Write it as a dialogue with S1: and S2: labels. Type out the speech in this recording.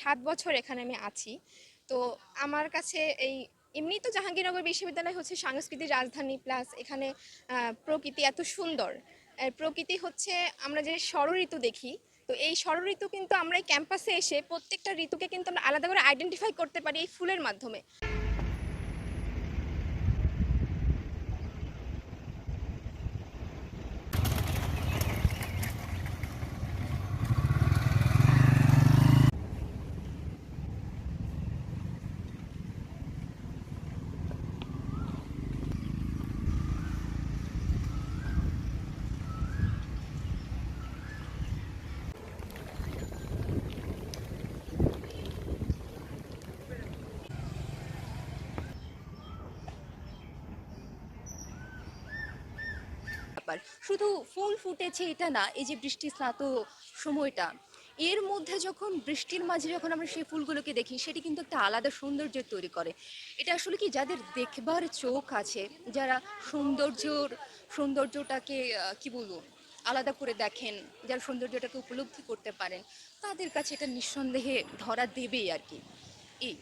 S1: সাত বছর এখানে আমি আছি। তো আমার কাছে এই, এমনি তো জাহাঙ্গীরনগর বিশ্ববিদ্যালয় হচ্ছে সাংস্কৃতিক রাজধানী প্লাস এখানে প্রকৃতি এত সুন্দর। প্রকৃতি হচ্ছে আমরা যে ষড় ঋতু দেখি, তো এই ষড় ঋতু কিন্তু আমরা এই ক্যাম্পাসে এসে প্রত্যেকটা ঋতুকে কিন্তু আমরা আলাদা করে আইডেন্টিফাই করতে পারি এই ফুলের মাধ্যমে।
S2: ব্যাপার। শুধু ফুল ফুটেছে এটা না, এই যে বৃষ্টি স্নাত সময়টা, এর মধ্যে যখন বৃষ্টির মাঝে যখন আমরা সেই ফুলগুলোকে দেখি, সেটি কিন্তু একটা আলাদা সৌন্দর্য তৈরি করে। এটা আসলে কি যাদের দেখবার চোখ আছে, যারা সৌন্দর্যর, সৌন্দর্যটাকে কি বলব, আলাদা করে দেখেন, যারা সৌন্দর্যটাকে উপলব্ধি করতে পারেন, তাদের কাছে এটা নিঃসন্দেহে ধরা দেবেই আর কি। এই